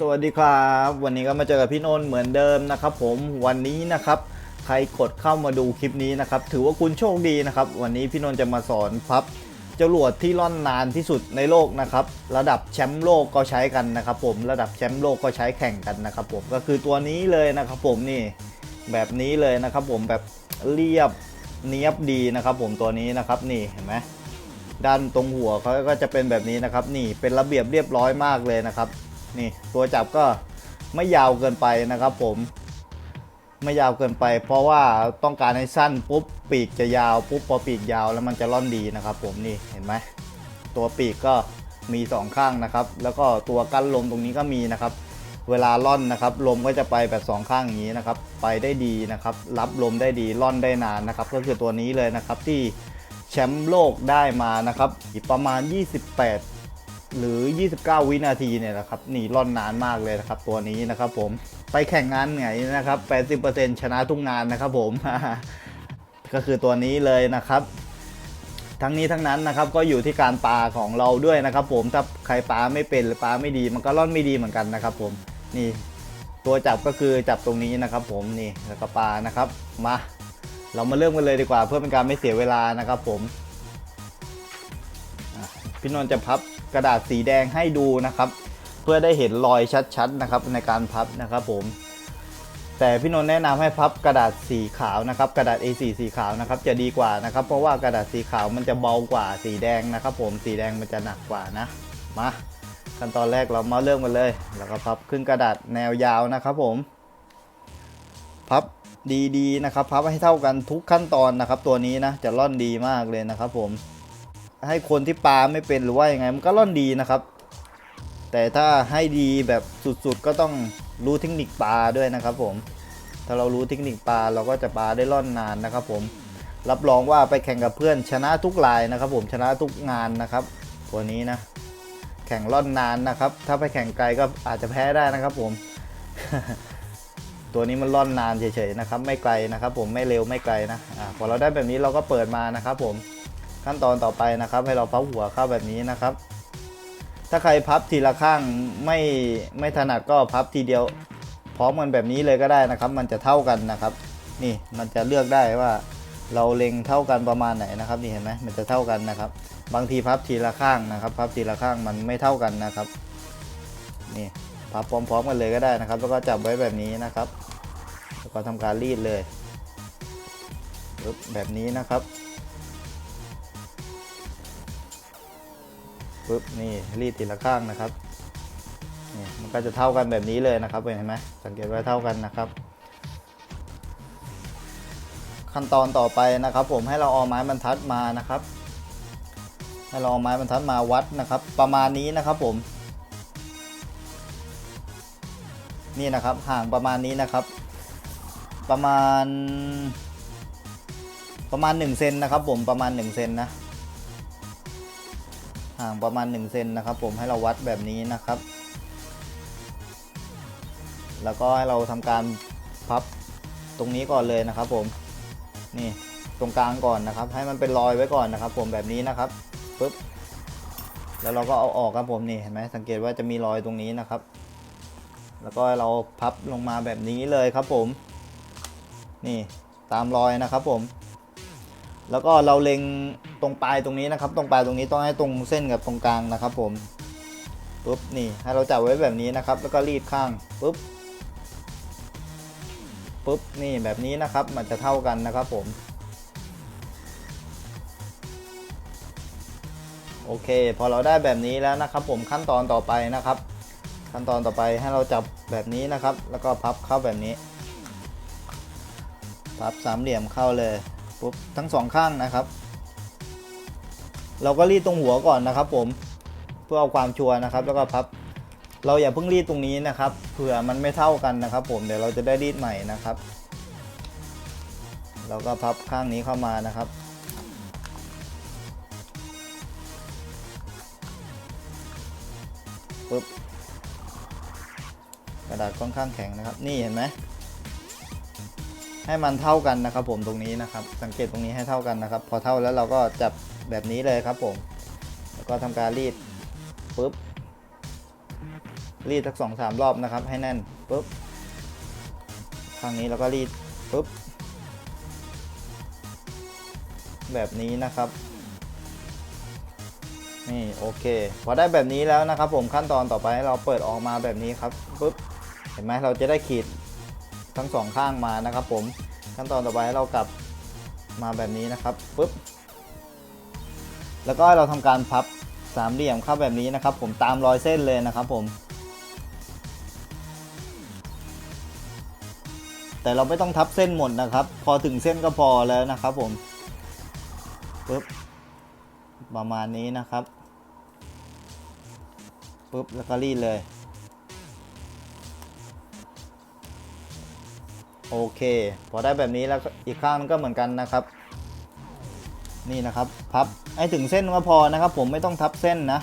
สวัสดีครับ วันนี้ก็มาเจอกับพี่นนท์เหมือนเดิมนะครับ ผมวันนี้นะครับ ใครกดเข้ามาดูคลิปนี้นะครับ ถือว่าคุณโชคดีนะครับ วันนี้พี่นนท์จะมาสอนพับจรวดที่ล่อนนานที่สุดในโลกนะครับ ระดับแชมป์โลกก็ใช้กันนะครับ ผมระดับแชมป์โลกก็ใช้แข่งกันนะครับ ผมก็คือตัวนี้เลยนะครับ ผมนี่แบบนี้เลยนะครับ ผมแบบเรียบเนียบดีนะครับ ผมตัวนี้นะครับนี่เห็นไหมด้านตรงหัวเขาก็จะเป็นแบบนี้นะครับ นี่เป็นระเบียบเรียบร้อยมากเลยนะครับ นี่ตัวจับก็ไม่ยาวเกินไปนะครับผมไม่ยาวเกินไป เพราะว่าต้องการให้สั้นปุ๊บปีกจะยาวปุ๊บพอปีกยาวแล้วมันจะล่อนดีนะครับผมนี่เห็นไหมตัวปีกก็มีสองข้างนะครับ แล้วก็ตัวกั้นลมตรงนี้ก็มีนะครับ เวลาล่อนนะครับ ลมก็จะไปแบบสองข้างอย่างนี้นะครับ ไปได้ดีนะครับ รับลมได้ดีล่อนได้นานนะครับ ก็คือตัวนี้เลยนะครับที่แชมป์โลกได้มานะครับประมาณ 28 หรือ 29 วินาทีเนี่ยนะครับหนีร่อนนานมากเลยนะครับตัวนี้นะครับผมไปแข่งงานไหนนะครับ 80%ชนะทุกงานนะครับผม ก็คือตัวนี้เลยนะครับ ทั้งนี้ทั้งนั้นนะครับก็อยู่ที่การปาของเราด้วยนะครับ ผมถ้าใครปาไม่เป็นหรือปาไม่ดีมันก็ร่อนไม่ดีเหมือนกันนะครับ ผมนี่ตัวจับก็คือจับตรงนี้นะครับ ผมนี่แล้วก็ปานะครับมาเรามาเริ่มกันเลยดีกว่า เพื่อเป็นการไม่เสียเวลานะครับ ผมพี่นนท์จะพับ กระดาษสีแดงให้ดูนะครับ เพื่อได้เห็นรอยชัดๆนะครับในการพับนะครับผม แต่พี่นนท์แนะนำให้พับกระดาษสีขาวนะครับ กระดาษ A4 สีขาวนะครับ จะดีกว่านะครับ เพราะว่ากระดาษสีขาวมันจะเบากว่าสีแดงนะครับ ผมสีแดงมันจะหนักกว่านะมาขั้นตอนแรกเรามาเริ่มกันเลย แล้วก็พับขึ้นกระดาษแนวยาวนะครับผม พับดีๆนะครับ พับให้เท่ากันทุกขั้นตอนนะครับ ตัวนี้นะจะร่อนดีมากเลยนะครับผม ให้คนที่ปลาไม่เป็นหรือว่ายังไงมันก็ร่อนดีนะครับ แต่ถ้าให้ดีแบบสุดๆก็ต้องรู้เทคนิคปลาด้วยนะครับ ผม ถ้าเรารู้เทคนิคปลาเราก็จะปลาได้ร่อนนานนะครับ ผมรับรองว่าไปแข่งกับเพื่อนชนะทุกลายนะครับ ผมชนะทุกงานนะครับ ตัวนี้นะ แข่งร่อนนานนะครับ ถ้าไปแข่งไกลก็อาจจะแพ้ได้นะครับ ผม ตัวนี้มันร่อนนานเฉยๆนะครับ ไม่ไกลนะครับ ผมไม่เร็วไม่ไกลนะอ่าพอเราได้แบบนี้เราก็เปิดมานะครับ ผม ขั้นตอนต่อไปนะครับ ให้เราพับหัวเข้าแบบนี้นะครับ ถ้าใครพับทีละข้างไม่ไม่ถนัดก็พับทีเดียว พร้อมกันแบบนี้เลยก็ได้นะครับ มันจะเท่ากันนะครับ นี่มันจะเลือกได้ว่า เราเล็งเท่ากันประมาณไหนนะครับนี่เห็นไหมมันจะเท่ากันนะครับ บางทีพับทีละข้างนะครับ พับทีละข้างมันไม่เท่ากันนะครับนี่พับพร้อมๆกันเลยก็ได้นะครับ แล้วก็จับไว้แบบนี้นะครับ แล้วก็ทำการรีดเลยแบบนี้นะครับ ปึ๊บนี่รีดทีละข้างนะครับนี่มันก็จะเท่ากันแบบนี้เลยนะครับเห็นไหมสังเกตไว้เท่ากันนะครับ ขั้นตอนต่อไปนะครับ ผมให้เราเอาไม้บรรทัดมานะครับ ให้เราเอาไม้บรรทัดมาวัดนะครับ ประมาณนี้นะครับผม นี่นะครับห่างประมาณนี้นะครับ ประมาณ ประมาณ1เซนนะครับ ผมประมาณ1เซนนะ ห่างประมาณ1เซนนะครับผมให้เราวัดแบบนี้นะครับ แล้วก็ให้เราทำการพับตรงนี้ก่อนเลยนะครับผมนี่ตรงกลางก่อนนะครับ ให้มันเป็นรอยไว้ก่อนนะครับ ผมแบบนี้นะครับปึ๊บแล้วเราก็เอาออกครับผมนี่เห็นไหมสังเกตว่าจะมีรอยตรงนี้นะครับ แล้วก็เราพับลงมาแบบนี้เลยครับผม นี่ตามรอยนะครับผม แล้วก็เราเล็งตรงปลายตรงนี้นะครับ ตรงปลายตรงนี้ต้องให้ตรงเส้นกับตรงกลางนะครับ ผมปุ๊บนี่ให้เราจับไว้แบบนี้นะครับ แล้วก็รีดข้างปุ๊บปุ๊บนี่แบบนี้นะครับมันจะเท่ากันนะครับผมโอเค พอเราได้แบบนี้แล้วนะครับ ผมขั้นตอนต่อไปนะครับ ขั้นตอนต่อไปให้เราจับแบบนี้นะครับ แล้วก็พับเข้าแบบนี้ พับสามเหลี่ยมเข้าเลย ปุ๊บทั้งสองข้างนะครับ เราก็รีดตรงหัวก่อนนะครับผมเพื่อเอาความชัวร์นะครับ แล้วก็พับ เราอย่าเพิ่งรีดตรงนี้นะครับเผื่อมันไม่เท่ากันนะครับ ผมเดี๋ยวเราจะได้รีดใหม่นะครับ เราก็พับข้างนี้เข้ามานะครับปุ๊บกระดาษค่อนข้างแข็งนะครับ นี่เห็นไหม ให้มันเท่ากันนะครับ ผมตรงนี้นะครับ สังเกตตรงนี้ให้เท่ากันนะครับ พอเท่าแล้วเราก็จับแบบนี้เลยครับผม แล้วก็ทำการรีดปุ๊บรีดสักสองสามรอบนะครับ ให้แน่นปุ๊บข้างนี้แล้วก็รีดปุ๊บแบบนี้นะครับนี่โอเค พอได้แบบนี้แล้วนะครับ ผมขั้นตอนต่อไปเราเปิดออกมาแบบนี้ครับปุ๊บเห็นไหมเราจะได้ขีด ทั้งสองข้างมานะครับผมขั้นตอนต่อไปให้เรากลับมาแบบนี้นะครับปุ๊บแล้วก็เราทำการพับสามเหลี่ยมเข้าแบบนี้นะครับ ผมตามรอยเส้นเลยนะครับผม แต่เราไม่ต้องทับเส้นหมดนะครับ พอถึงเส้นก็พอแล้วนะครับผมปุ๊บประมาณนี้นะครับปุ๊บแล้วก็รีดเลย โอเค พอได้แบบนี้แล้วอีกข้างนึงก็เหมือนกันนะครับ นี่นะครับพับให้ถึงเส้นก็พอนะครับ ผมไม่ต้องทับเส้นนะ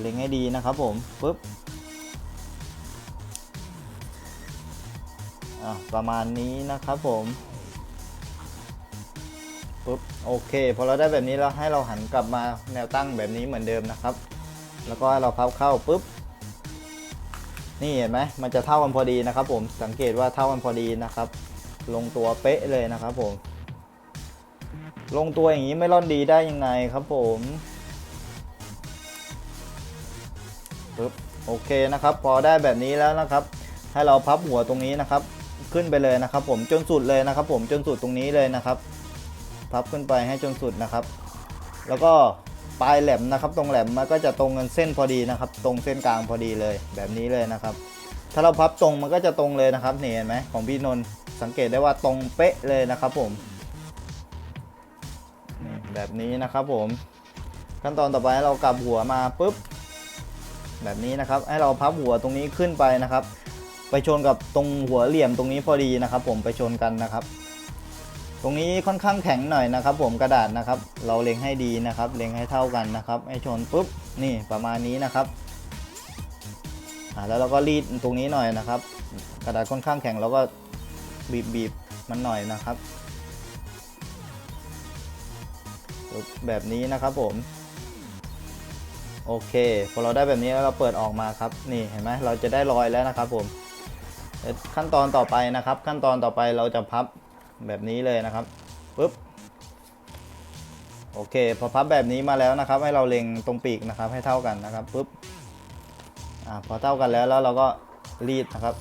เล็งให้ดีนะครับผมปุ๊บประมาณนี้นะครับผมปุ๊บโอเคพอเราได้แบบนี้แล้วให้เราหันกลับมาแนวตั้งแบบนี้เหมือนเดิมนะครับ แล้วก็ให้เราพับเข้าปุ๊บ นี่เห็นไหมมันจะเท่ากันพอดีนะครับ ผมสังเกตว่าเท่ากันพอดีนะครับ ลงตัวเป๊ะเลยนะครับ ผม ลงตัวอย่างนี้ไม่ร่อนดีได้ยังไงครับผมปึ๊บโอเคนะครับ พอได้แบบนี้แล้วนะครับ ให้เราพับหัวตรงนี้นะครับ ขึ้นไปเลยนะครับ ผมจนสุดเลยนะครับ ผมจนสุดตรงนี้เลยนะครับ พับขึ้นไปให้จนสุดนะครับ แล้วก็ ปลายแหลมนะครับ ตรงแหลมมันก็จะตรงกันเส้นพอดีนะครับ ตรงเส้นกลางพอดีเลยแบบนี้เลยนะครับ ถ้าเราพับตรงมันก็จะตรงเลยนะครับนี่เห็นไหมของพี่นนท์สังเกตได้ว่าตรงเป๊ะเลยนะครับผมแบบนี้นะครับผมขั้นตอนต่อไปเรากลับหัวมาปุ๊บแบบนี้นะครับ ให้เราพับหัวตรงนี้ขึ้นไปนะครับ ไปชนกับตรงหัวเหลี่ยมตรงนี้พอดีนะครับ ผมไปชนกันนะครับ ตรงนี้ค่อนข้างแข็งหน่อยนะครับ ผมกระดาษนะครับ เราเล็งให้ดีนะครับ เล็งให้เท่ากันนะครับให้ชนปุ๊บนี่ประมาณนี้นะครับแล้วเราก็รีดตรงนี้หน่อยนะครับ กระดาษค่อนข้างแข็งเราก็บีบบีบมันหน่อยนะครับ แบบนี้นะครับผมโอเคพอเราได้แบบนี้แล้วเราเปิดออกมาครับนี่เห็นไหมเราจะได้รอยแล้วนะครับผมขั้นตอนต่อไปนะครับ ขั้นตอนต่อไปเราจะพับ แบบนี้เลยนะครับปุ๊บโอเคพอพับแบบนี้มาแล้วนะครับ ให้เราเล็งตรงปีกนะครับ ให้เท่ากันนะครับปุ๊บอ่าพอเท่ากันแล้วแล้วเราก็รีดนะครับ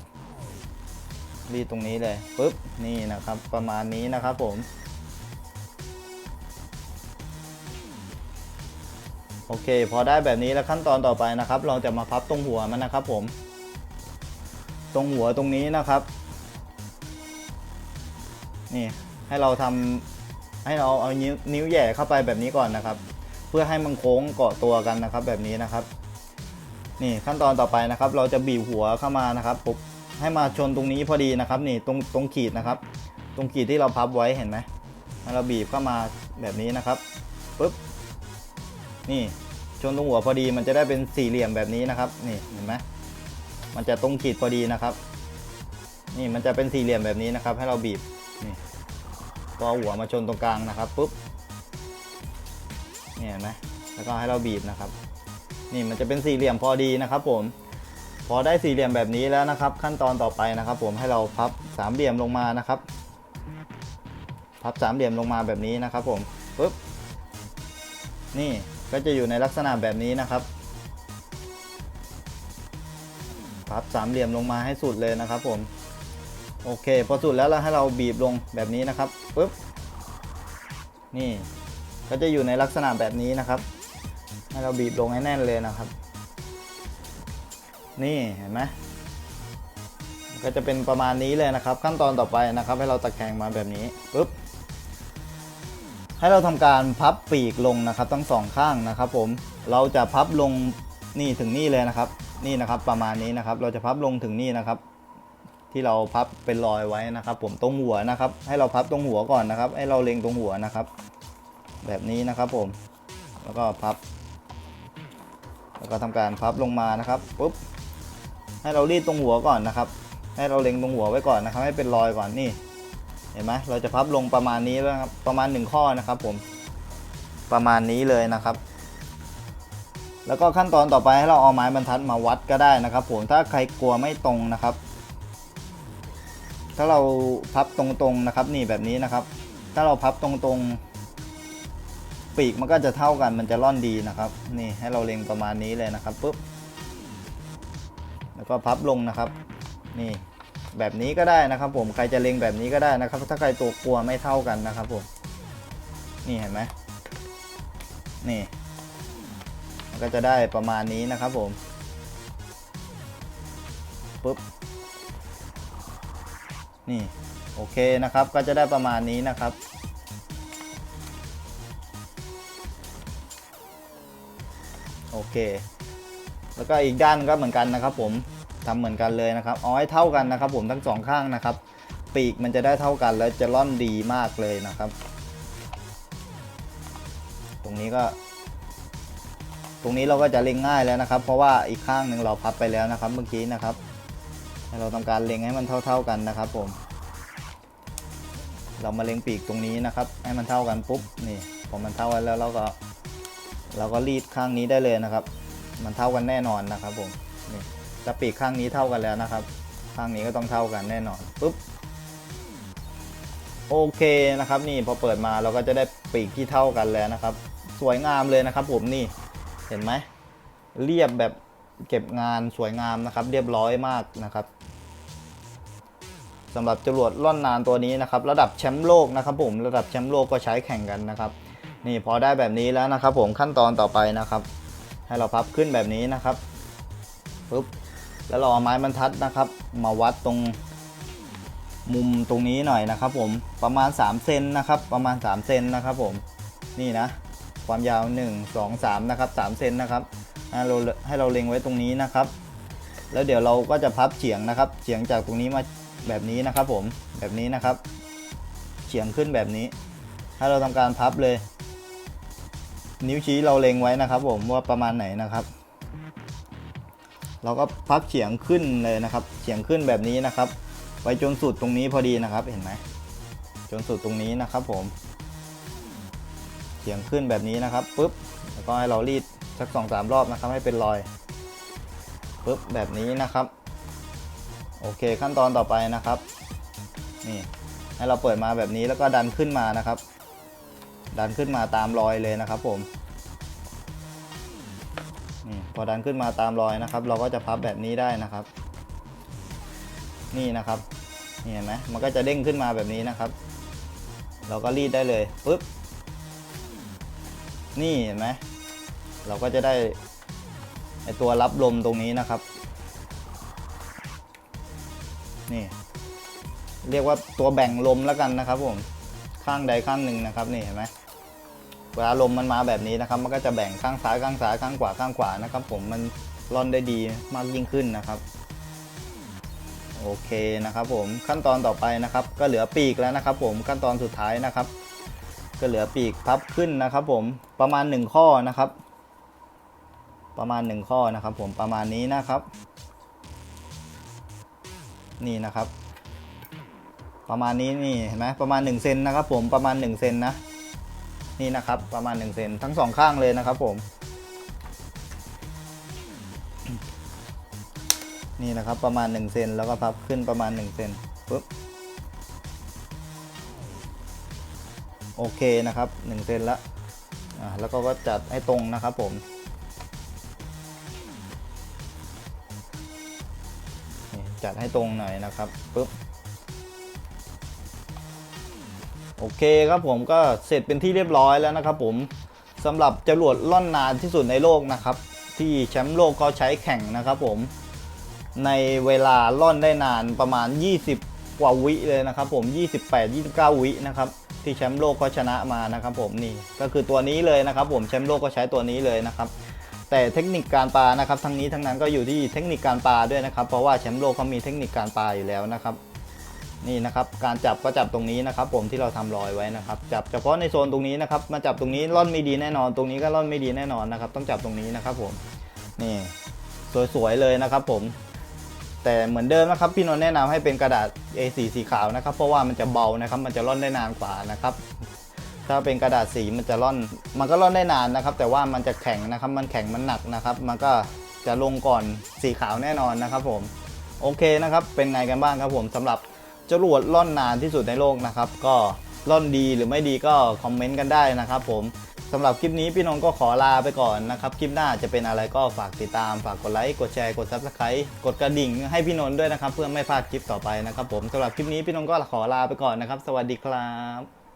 รีดตรงนี้เลยปุ๊บนี่นะครับ ประมาณนี้นะครับผมโอเค พอได้แบบนี้แล้วขั้นตอนต่อไปนะครับ เราจะมาพับตรงหัวมันนะครับผม ตรงหัวตรงนี้นะครับ นี่ให้เราทำให้เราเอานิ้วนิ้วแหย่เข้าไปแบบนี้ก่อนนะครับ เพื่อให้มันโค้งเกาะตัวกันนะครับ แบบนี้นะครับ นี่ขั้นตอนต่อไปนะครับ เราจะบีบหัวเข้ามานะครับปุ๊บให้มาชนตรงนี้พอดีนะครับ นี่ตรงตรงขีดนะครับ ตรงขีดที่เราพับไว้เห็นไหมให้เราบีบเข้ามาแบบนี้นะครับปุ๊บนี่ชนตรงหัวพอดีมันจะได้เป็นสี่เหลี่ยมแบบนี้นะครับ นี่เห็นไหมมันจะตรงขีดพอดีนะครับ นี่มันจะเป็นสี่เหลี่ยมแบบนี้นะครับ ให้เราบีบ นี่ก็เอหัวมาชนตรงกลางนะครับปุ๊บนี่เห็นไหมแล้วก็ให้เราบีบนะครับ นี่มันจะเป็นสี่เหลี่ยมพอดีนะครับ ผม พอได้สี่เหลี่ยมแบบนี้แล้วนะครับ ขั้นตอนต่อไปนะครับ ผมให้เราพับสามเหลี่ยมลงมานะครับ พับสามเหลี่ยมลงมาแบบนี้นะครับ ผมปุ๊บนี่ก็จะอยู่ในลักษณะแบบนี้นะครับ พับสามเหลี่ยมลงมาให้สุดเลยนะครับ ผม โอเค พอสุดแล้วเราให้เราบีบลงแบบนี้นะครับปุ๊บนี่ก็จะอยู่ในลักษณะแบบนี้นะครับ ให้เราบีบลงให้แน่นเลยนะครับ นี่เห็นไหมก็จะเป็นประมาณนี้เลยนะครับ ขั้นตอนต่อไปนะครับ ให้เราตะแคงมาแบบนี้ปุ๊บให้เราทำการพับปีกลงนะครับทั้งสองข้างนะครับผมเราจะพับลงนี่ถึงนี่เลยนะครับ นี่นะครับประมาณนี้นะครับ เราจะพับลงถึงนี่นะครับ ที่เราพับเป็นรอยไว้นะครับ ผมตรงหัวนะครับ ให้เราพับตรงหัวก่อนนะครับ ให้เราเล็งตรงหัวนะครับ แบบนี้นะครับผม แล้วก็พับ แล้วก็ทำการพับลงมานะครับปุ๊บให้เรารีดตรงหัวก่อนนะครับ ให้เราเล็งตรงหัวไว้ก่อนนะครับ ให้เป็นรอยก่อนนี่ เห็นไหมเราจะพับลงประมาณนี้แล้วครับ ประมาณ 1 ข้อนะครับ ผม ประมาณนี้เลยนะครับ แล้วก็ขั้นตอนต่อไปให้เราเอาไม้บรรทัดมาวัดก็ได้นะครับ ผม ถ้าใครกลัวไม่ตรงนะครับ ถ้าเราพับตรงๆนะครับ นี่แบบนี้นะครับ ถ้าเราพับตรงๆ ปีกมันก็จะเท่ากันมันจะร่อนดีนะครับ นี่ให้เราเล็งประมาณนี้เลยนะครับปุ๊บแล้วก็พับลงนะครับ นี่แบบนี้ก็ได้นะครับ ผมใครจะเล็งแบบนี้ก็ได้นะครับ ถ้าใครตัวกลัวไม่เท่ากันนะครับผมนี่เห็นไหมนี่มันก็จะได้ประมาณนี้นะครับผมปุ๊บ นี่โอเคนะครับก็จะได้ประมาณนี้นะครับ โอเค แล้วก็อีกด้านก็เหมือนกันนะครับ ผมทำเหมือนกันเลยนะครับเอาให้เท่ากันนะครับ ผมทั้งสองข้างนะครับ ปีกมันจะได้เท่ากันแล้วจะร่อนดีมากเลยนะครับ ตรงนี้ก็ ตรงนี้เราก็จะเล็งง่ายแล้วนะครับ เพราะว่าอีกข้างหนึ่งเราพับไปแล้วนะครับเมื่อกี้นะครับ เราทำการเล็งให้มันเท่า ๆกันนะครับผม เรามาเล็งปีกตรงนี้นะครับ ให้มันเท่ากันปุ๊บนี่พอมันเท่ากันแล้วเราก็ เราก็รีดข้างนี้ได้เลยนะครับ มันเท่ากันแน่นอนนะครับผมนี่ถ้าปีกข้างนี้เท่ากันแล้วนะครับ ข้างนี้ก็ต้องเท่ากันแน่นอนปุ๊บโอเคนะครับนี่พอเปิดมาเราก็จะได้ปีกที่เท่ากันแล้วนะครับ สวยงามเลยนะครับผมนี่เห็นไหมเรียบแบบเก็บงานสวยงามนะครับ เรียบร้อยมากนะครับ สำหรับจรวดล่อนนานตัวนี้นะครับระดับแชมป์โลกนะครับผมระดับแชมป์โลกก็ใช้แข่งกันนะครับนี่พอได้แบบนี้แล้วนะครับ ผมขั้นตอนต่อไปนะครับ ให้เราพับขึ้นแบบนี้นะครับปุ๊บแล้วเราเอาไม้บรรทัดนะครับ มาวัดตรงมุมตรงนี้หน่อยนะครับ ผมประมาณ3เซนนะครับประมาณ3เซนนะครับ ผมนี่นะ ความยาว 1 2 3นะครับ3เซนนะครับเราให้เราเล็งไว้ตรงนี้นะครับ แล้วเดี๋ยวเราก็จะพับเฉียงนะครับ เฉียงจากตรงนี้มา แบบนี้นะครับผมแบบนี้นะครับเฉียงขึ้นแบบนี้ให้เราทำการพับเลย นิ้วชี้เราเล็งไว้นะครับ ผมว่าประมาณไหนนะครับ เราก็พับเฉียงขึ้นเลยนะครับเฉียงขึ้นแบบนี้นะครับ ไปจนสุดตรงนี้พอดีนะครับเห็นไหมจนสุดตรงนี้นะครับ ผมเฉียงขึ้นแบบนี้นะครับปุ๊บแล้วก็ให้เรารีดสักสองสามรอบนะครับ ให้เป็นรอยปุ๊บแบบนี้นะครับ โอเคขั้นตอนต่อไปนะครับ นี่ให้เราเปิดมาแบบนี้แล้วก็ดันขึ้นมานะครับ ดันขึ้นมาตามรอยเลยนะครับ ผมนี่พอดันขึ้นมาตามรอยนะครับ เราก็จะพับแบบนี้ได้นะครับ นี่นะครับนี่เห็นไหมมันก็จะเด้งขึ้นมาแบบนี้นะครับ เราก็รีดได้เลยปุ๊บนี่เห็นไหมเราก็จะได้ไอตัวรับลมตรงนี้นะครับ นี่ เรียกว่าตัวแบ่งลมแล้วกันนะครับผมข้างใดข้างหนึ่งนะครับนี่เห็นไหมเวลาลมมันมาแบบนี้นะครับ มันก็จะแบ่งข้างซ้ายข้างซ้ายข้างขวาข้างขวานะครับ ผมมันร่อนได้ดีมากยิ่งขึ้นนะครับโอเคนะครับผมขั้นตอนต่อไปนะครับ ก็เหลือปีกแล้วนะครับ ผมขั้นตอนสุดท้ายนะครับ ก็เหลือปีกพับขึ้นนะครับ ผมประมาณ 1 ข้อนะครับ ประมาณ 1 ข้อนะครับ ผมประมาณนี้นะครับ นี่นะครับ ประมาณนี้นี่เห็นไหมประมาณ1เซนนะครับ ผมประมาณ1เซนนะนี่นะครับประมาณ1เซนทั้งสองข้างเลยนะครับ ผมนี่นะครับประมาณ1เซนแล้วก็พับขึ้นประมาณ1เซนปุ๊บโอเคนะครับ1เซนละอ่าแล้วก็ก็จัดให้ตรงนะครับผม จัดให้ตรงหน่อยนะครับปุ๊บโอเคครับผมก็เสร็จเป็นที่เรียบร้อยแล้วนะครับผมสำหรับจรวดล่อนนานที่สุดในโลกนะครับ ที่แชมป์โลกเขาใช้แข่งนะครับผมในเวลาล่อนได้นานประมาณ 20 กว่าวิเลยนะครับผม 28 29 วินะครับที่แชมป์โลกเขาชนะมานะครับผมนี่ก็คือตัวนี้เลยนะครับผมแชมป์โลกก็ใช้ตัวนี้เลยนะครับ แต่เทคนิคการปลานะครับทั้งนี้ทั้งนั้นก็อยู่ที่เทคนิคการปลาด้วยนะครับ เพราะว่าแชมป์โลกเขามีเทคนิคการปลาอยู่แล้วนะครับ นี่นะครับการจับก็จับตรงนี้นะครับ ผมที่เราทำรอยไว้นะครับ จับเฉพาะในโซนตรงนี้นะครับ มาจับตรงนี้ร่อนไม่ดีแน่นอน ตรงนี้ก็ร่อนไม่ดีแน่นอนนะครับ ต้องจับตรงนี้นะครับ ผมนี่สวยๆเลยนะครับ ผมแต่เหมือนเดิมนะครับพี่นนท์แนะนำให้เป็นกระดาษ A4 สีขาวนะครับ เพราะว่ามันจะเบานะครับ มันจะร่อนได้นานกว่านะครับ ถ้าเป็นกระดาษสีมันจะร่อน มันก็ร่อนได้นานนะครับ แต่ว่ามันจะแข็งนะครับ มันแข็งมันหนักนะครับ มันก็จะลงก่อนสีขาวแน่นอนนะครับ ผม โอเคนะครับ เป็นไงกันบ้างครับผมสำหรับจรวดล่อนนานที่สุดในโลกนะครับ ก็ล่อนดีหรือไม่ดีก็คอมเมนต์กันได้นะครับ ผมสำหรับคลิปนี้พี่นนท์ก็ขอลาไปก่อนนะครับ คลิปหน้าจะเป็นอะไรก็ฝากติดตาม ฝากกดไลค์ กดแชร์ กด Subscribe กดกระดิ่งให้พี่นนท์ด้วยนะครับ เพื่อไม่พลาดคลิปต่อไปนะครับผมสำหรับคลิปนี้พี่นนท์ก็ขอลาไปก่อนนะครับ สวัสดีครับ